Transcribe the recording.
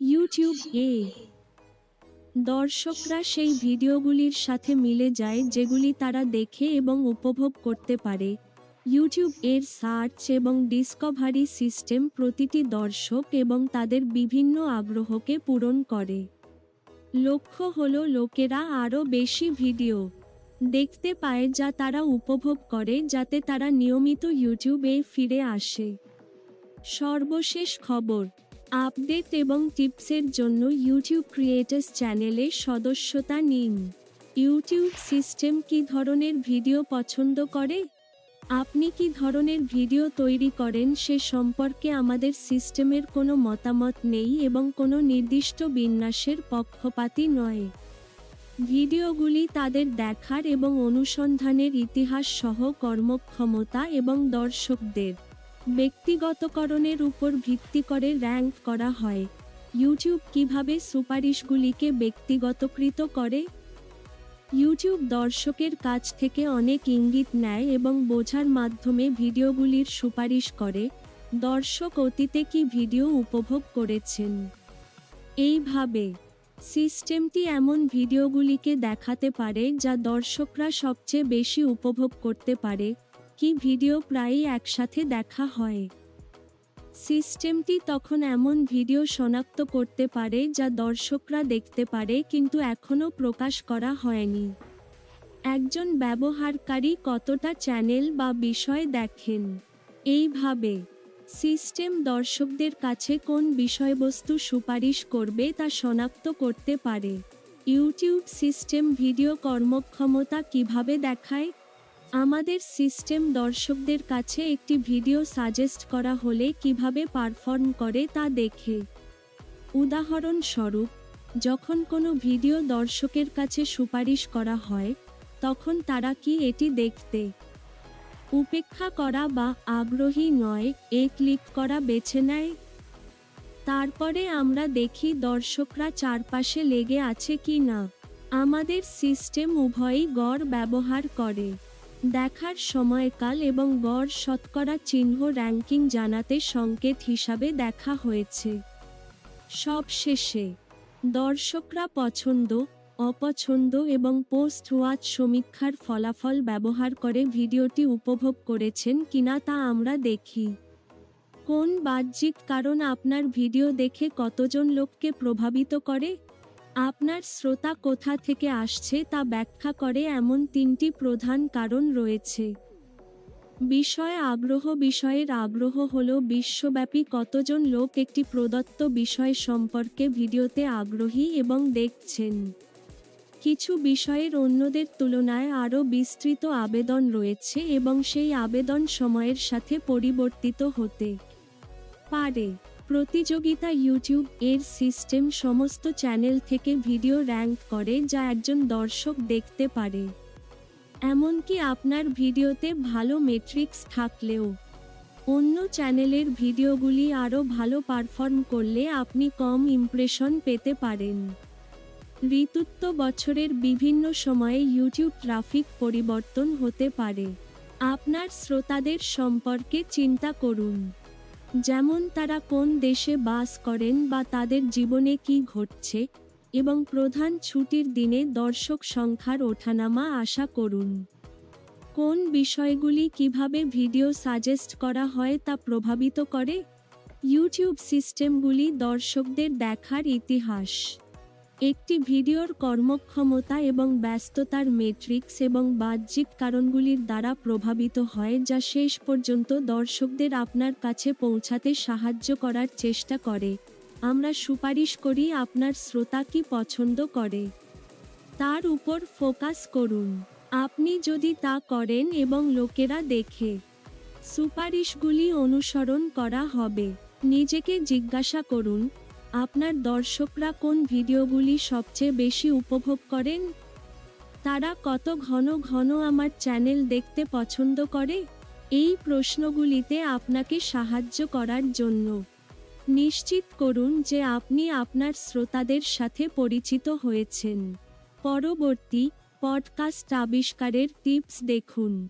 YouTube এ। দর্শকরা সেই ভিডিওগুলির সাথে মিলে যায় যেগুলি তারা দেখে এবং উপভোগ করতে পারে। ইউটিউব এর সার্চ এবং ডিসকভারি সিস্টেম প্রতিটি দর্শক এবং তাদের বিভিন্ন আগ্রহকে পূরণ করে। লক্ষ্য হল লোকেরা আরও বেশি ভিডিও দেখতে পায় যা তারা উপভোগ করে যাতে তারা নিয়মিত ইউটিউবে ফিরে আসে। সর্বশেষ খবর আপডেট এবং টিপসের জন্য ইউটিউব ক্রিয়েটার্স চ্যানেলে সদস্যতা নিন। ইউটিউব সিস্টেম কি ধরনের ভিডিও পছন্দ করে? আপনি কি ধরনের ভিডিও তৈরি করেন সে সম্পর্কে আমাদের সিস্টেমের কোনো মতামত নেই এবং কোনো নির্দিষ্ট বিন্যাসের পক্ষপাতী নয়। ভিডিওগুলি তাদের দেখার এবং অনুসন্ধানের ইতিহাস সহ কর্মক্ষমতা এবং দর্শকদের ব্যক্তিগতকরণের উপর ভিত্তি করে র্যাঙ্ক করা হয়। ইউটিউব কীভাবে সুপারিশগুলিকে ব্যক্তিগতকৃত করে? ইউটিউব দর্শকের কাছ থেকে অনেক ইঙ্গিত নেয় এবং বোঝার মাধ্যমে ভিডিওগুলির সুপারিশ করে। দর্শক অতীতে কি ভিডিও উপভোগ করেছেন? এইভাবে, সিস্টেমটি এমন ভিডিওগুলিকে দেখাতে পারে যা দর্শকরা সবচেয়ে বেশি উপভোগ করতে পারে। কি ভিডিও প্রায়ই একসাথে দেখা হয়। সিস্টেমটি তখন এমন ভিডিও শনাক্ত করতে পারে যা দর্শকরা দেখতে পারে কিন্তু এখনও প্রকাশ করা হয়নি। একজন ব্যবহারকারী কতটা চ্যানেল বা বিষয় দেখেন? এইভাবে, সিস্টেম দর্শকদের কাছে কোন বিষয়বস্তু সুপারিশ করবে তা শনাক্ত করতে পারে। ইউটিউব সিস্টেম ভিডিও কর্মক্ষমতা কীভাবে দেখায়? আমাদের সিস্টেম দর্শকদের কাছে একটি ভিডিও সাজেস্ট করা হলে কীভাবে পারফর্ম করে তা দেখে। উদাহরণস্বরূপ, যখন কোনো ভিডিও দর্শকের কাছে সুপারিশ করা হয়, তখন তারা কি এটি দেখতে উপেক্ষা করা বা আগ্রহী নয়, এ ক্লিক করা বেছে নেয়? তারপরে আমরা দেখি দর্শকরা চারপাশে লেগে আছে কি না। আমাদের সিস্টেম উভয়ই গড় ব্যবহার করে। দেখার সময়কাল এবং গড় শতকরা চিহ্ন র্যাঙ্কিং জানাতে সংকেত হিসাবে দেখা হয়েছে। সবশেষে, দর্শকরা পছন্দ, অপছন্দ এবং পোস্ট ওয়াচ সমীক্ষার ফলাফল ব্যবহার করে ভিডিওটি উপভোগ করেছেন কিনা তা আমরা দেখি। কোন বাহ্যিক কারণ আপনার ভিডিও দেখে কতজন লোককে প্রভাবিত করে? আপনার শ্রোতা কোথা থেকে আসছে তা ব্যাখ্যা করে এমন তিনটি প্রধান কারণ রয়েছে। বিষয় আগ্রহ বিষয়ের আগ্রহ হল বিশ্বব্যাপী কতজন লোক একটি প্রদত্ত বিষয় সম্পর্কে ভিডিওতে আগ্রহী এবং দেখছেন। কিছু বিষয়ের অন্যদের তুলনায় আরও বিস্তৃত আবেদন রয়েছে এবং সেই আবেদন সময়ের সাথে পরিবর্তিত হতে পারে। প্রতিযোগিতা ইউটিউব এর সিস্টেম সমস্ত চ্যানেল থেকে ভিডিও র্যাঙ্ক করে যা একজন দর্শক দেখতে পারে। এমনকি আপনার ভিডিওতে ভালো মেট্রিক্স থাকলেও। অন্য চ্যানেলের ভিডিওগুলি আরও ভালো পারফর্ম করলে আপনি কম ইমপ্রেশন পেতে পারেন। ঋতুত্ব বছরের বিভিন্ন সময়ে ইউটিউব ট্রাফিক পরিবর্তন হতে পারে। আপনার শ্রোতাদের সম্পর্কে চিন্তা করুন। যেমন তারা কোন দেশে বাস করেন বা তাদের জীবনে কি ঘটছে এবং প্রধান ছুটির দিনে দর্শক সংখ্যার ওঠানামা আশা করুন। কোন বিষয়গুলি কীভাবে ভিডিও সাজেস্ট করা হয় তা প্রভাবিত করে? ইউটিউব সিস্টেমগুলি দর্শকদের দেখার ইতিহাস। একটি ভিডিওর কর্মক্ষমতা এবং ব্যস্ততার মেট্রিক্স এবং বাহ্যিক কারণগুলির দ্বারা প্রভাবিত হয় যা শেষ পর্যন্ত দর্শকদের আপনার কাছে পৌঁছাতে সাহায্য করার চেষ্টা করে। আমরা সুপারিশ করি আপনার শ্রোতা কি পছন্দ করে। তার উপর ফোকাস করুন। আপনি যদি তা করেন এবং লোকেরা দেখে। সুপারিশগুলি অনুসরণ করা হবে। নিজেকে জিজ্ঞাসা করুন আপনার দর্শকরা কোন ভিডিওগুলি সবচেয়ে বেশি উপভোগ করেন? তারা কত ঘন ঘন আমার চ্যানেল দেখতে পছন্দ করে? এই প্রশ্নগুলিতে আপনাকে সাহায্য করার জন্য নিশ্চিত করুন যে আপনি আপনার শ্রোতাদের সাথে পরিচিত হয়েছেন। পরবর্তী পডকাস্ট আবিষ্কারের টিপস দেখুন।